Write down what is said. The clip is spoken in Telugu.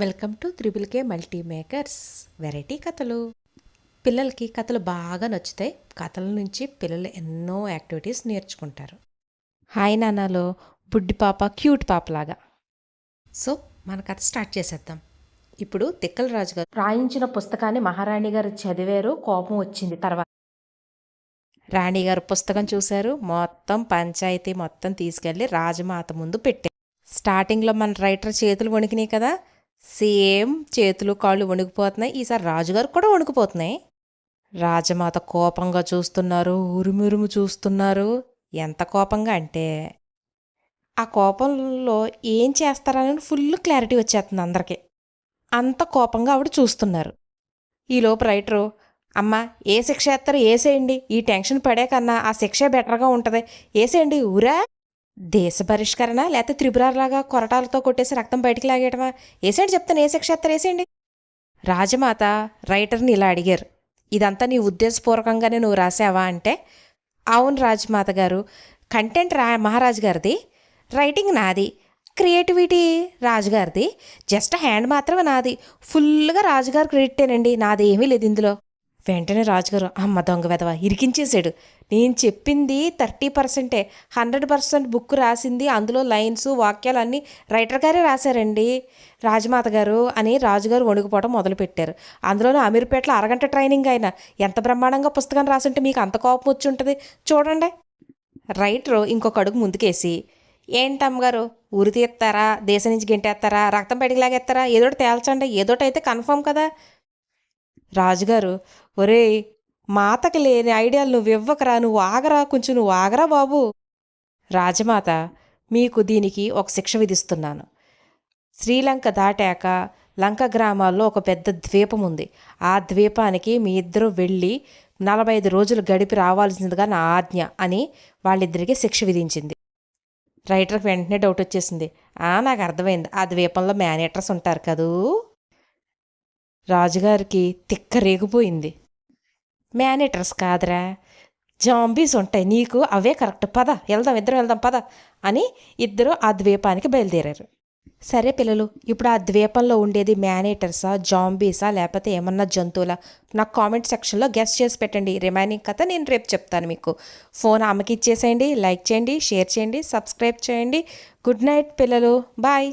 Welcome to triple K multi makers. Variety కథలు. పిల్లలకి కథలు బాగా నచ్చుతాయి. కథల నుంచి పిల్లలు ఎన్నో యాక్టివిటీస్ నేర్చుకుంటారు. హాయ్ నాన్నలో బుడ్డి పాప క్యూట్ పాపలాగా. సో మన కథ స్టార్ట్ చేసేద్దాం. ఇప్పుడు తిక్కల రాజు గారు రాయించిన పుస్తకాన్ని మహారాణి గారు చదివారు. కోపం వచ్చింది తర్వాత. రాణి గారు పుస్తకం చూశారు. మొత్తం పంచాయతీ మొత్తం తీసుకెళ్ళి రాజమాత ముందు పెట్టారు. స్టార్టింగ్లో మన రైటర్ చేతులు వణికినాయి కదా. సేమ్ చేతులు కాళ్ళు వణికిపోతున్నాయి. ఈసారి రాజుగారు కూడా వణికిపోతున్నాయి. రాజమాత కోపంగా చూస్తున్నారు ఉరుమురుము చూస్తున్నారు. ఎంత కోపంగా అంటే ఆ కోపంలో ఏం చేస్తారని ఫుల్ క్లారిటీ వచ్చేస్తుంది అందరికీ. అంత కోపంగా ఆవిడ చూస్తున్నారు. ఈలోపు రైటరు అమ్మ ఏ శిక్ష వేస్తారు వేసేయండి ఈ టెన్షన్ పడే కన్నా ఆ శిక్ష బెటర్గా ఉంటుంది. వేసేయండి ఊరా? దేశ పరిష్కరణ లేకపోతే త్రిపురాలాగా కొరటాలతో కొట్టేసి రక్తం బయటికి లాగేయడమా వేసేయండి చెప్తాను? ఏ శిక్ష వేసేయండి రాజమాత రైటర్ని ఇలా అడిగారు. ఇదంతా నీ ఉద్దేశపూర్వకంగానే నువ్వు రాసావా అంటే అవును రాజమాత గారు కంటెంట్ రా మహారాజు గారిది రైటింగ్ నాది క్రియేటివిటీ రాజుగారిది జస్ట్ హ్యాండ్ మాత్రమే నాది ఫుల్గా రాజుగారు క్రెడిటేనండి నాది ఏమీ లేదు ఇందులో. వెంటనే రాజుగారు అమ్మ దొంగ వెదవ ఇరికించేశాడు. నేను చెప్పింది థర్టీ పర్సెంటే. హండ్రెడ్ పర్సెంట్ బుక్ రాసింది. అందులో లైన్స్ వాక్యాలు అన్నీ రైటర్ గారే రాశారండి. రాజమాత గారు అని రాజుగారు వణుకుపోవడం మొదలుపెట్టారు. అందులోనూ అమీర్పేటలో అరగంట ట్రైనింగ్ అయిన ఎంత బ్రహ్మాండంగా పుస్తకం రాసుంటే మీకు అంత కోపం వచ్చి ఉంటుంది. చూడండి. రైటరు ఇంకొక అడుగు ముందుకేసి ఏంటమ్మగారు ఊరి తీస్తారా? దేశం నుంచి గెంటేస్తారా? రక్తం బయటికి లాగేస్తారా? ఏదోటి తేల్చండి. ఏదోటి అయితే కన్ఫర్మ్ కదా. రాజుగారు ఒరేయ్ మాతకి లేని ఐడియాలు నువ్వు ఇవ్వకరా నువ్వు ఆగరా కొంచెం నువ్వు ఆగరా బాబు. రాజమాత మీకు దీనికి ఒక శిక్ష విధిస్తున్నాను. శ్రీలంక దాటాక లంక గ్రామాల్లో ఒక పెద్ద ద్వీపం ఉంది. ఆ ద్వీపానికి మీ ఇద్దరు వెళ్ళి నలభై ఐదు రోజులు గడిపి రావాల్సిందిగా నా ఆజ్ఞ అని వాళ్ళిద్దరికీ శిక్ష విధించింది. రైటర్కి వెంటనే డౌట్ వచ్చేసింది. ఆ నాకు అర్థమైంది. ఆ ద్వీపంలో మేనేటర్స్ ఉంటారు కదూ? రాజుగారికి తిక్క రేగిపోయింది. మేనేటర్స్ కాదురా జాంబీస్ ఉంటాయి నీకు అవే కరెక్ట్. పద వెళ్దాం ఇద్దరం వెళ్దాం పద అని ఇద్దరు ఆ ద్వీపానికి బయలుదేరారు. సరే పిల్లలు ఇప్పుడు ఆ ద్వీపంలో ఉండేది మేనేటర్సా జాంబీసా లేకపోతే ఏమన్నా జంతువులా? నాకు కామెంట్ సెక్షన్లో గెస్ట్ చేసి పెట్టండి. రిమైనింగ్ కథ నేను రేపు చెప్తాను మీకు. ఫోన్ అమ్మకి ఇచ్చేసేయండి లైక్ చేయండి షేర్ చేయండి సబ్స్క్రైబ్ చేయండి. గుడ్ నైట్ పిల్లలు బాయ్.